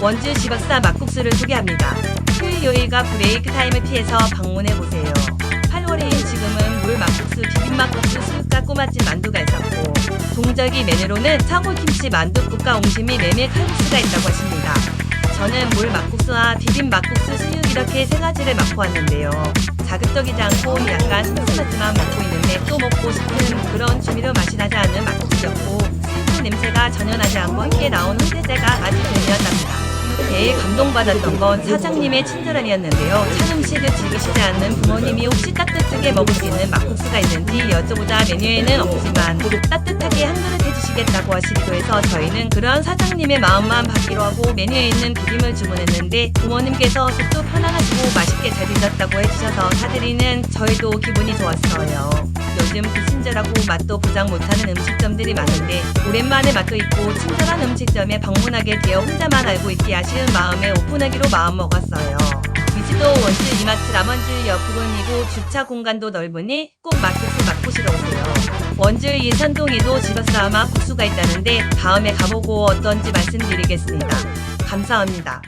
원주 지박사 막국수를 소개합니다. 휴일 요일과 브레이크 타임을 피해서 방문해 보세요. 8월인 지금은 물 막국수, 비빔막국수, 수육과 꼬맛집 만두가 있었고 동절기 메뉴로는 창호김치 만두국과 옹심이 메밀 칼국수가 있다고 하십니다. 저는 물 막국수와 비빔 막국수, 수육 이렇게 세 가지를 맛보았는데요. 자극적이지 않고 약간 슴슴하지만 먹고 있는데 또 먹고 싶은 그런 조미료 맛이 나지 않는 막국수였고 수육 냄새가 전혀 나지 않고 함께 나온 훈제제가 아주. 제일 감동받았던 건 사장님의 친절함이었는데요. 찬 음식을 즐기시지 않는 부모님이 혹시 따뜻하게 먹을 수 있는 막국수가 있는지 여쭤보자 메뉴에는 없지만 따뜻하게 한 그릇 해주시겠다고 하시기도 해서 저희는 그런 사장님의 마음만 받기로 하고 메뉴에 있는 비빔을 주문했는데 부모님께서 속도 편안하시고 맛있게 잘 드셨다고 해주셔서 사드리는 저희도 기분이 좋았어요. 요즘 불 친절하고 맛도 보장 못하는 음식점들이 많은데 오랜만에 맛도 있고 친절한 음식점에 방문하게 되어 혼자만 알고 있기 아쉬운 마음에 오픈하기로 마음먹었어요. 위지도 원주 이마트 라먼즈 옆부분이고 주차 공간도 넓으니 꼭 막국수 맛보시러 오세요. 원주 예산동에도 지버스아마 국수가 있다는데 다음에 가보고 어떤지 말씀드리겠습니다. 감사합니다.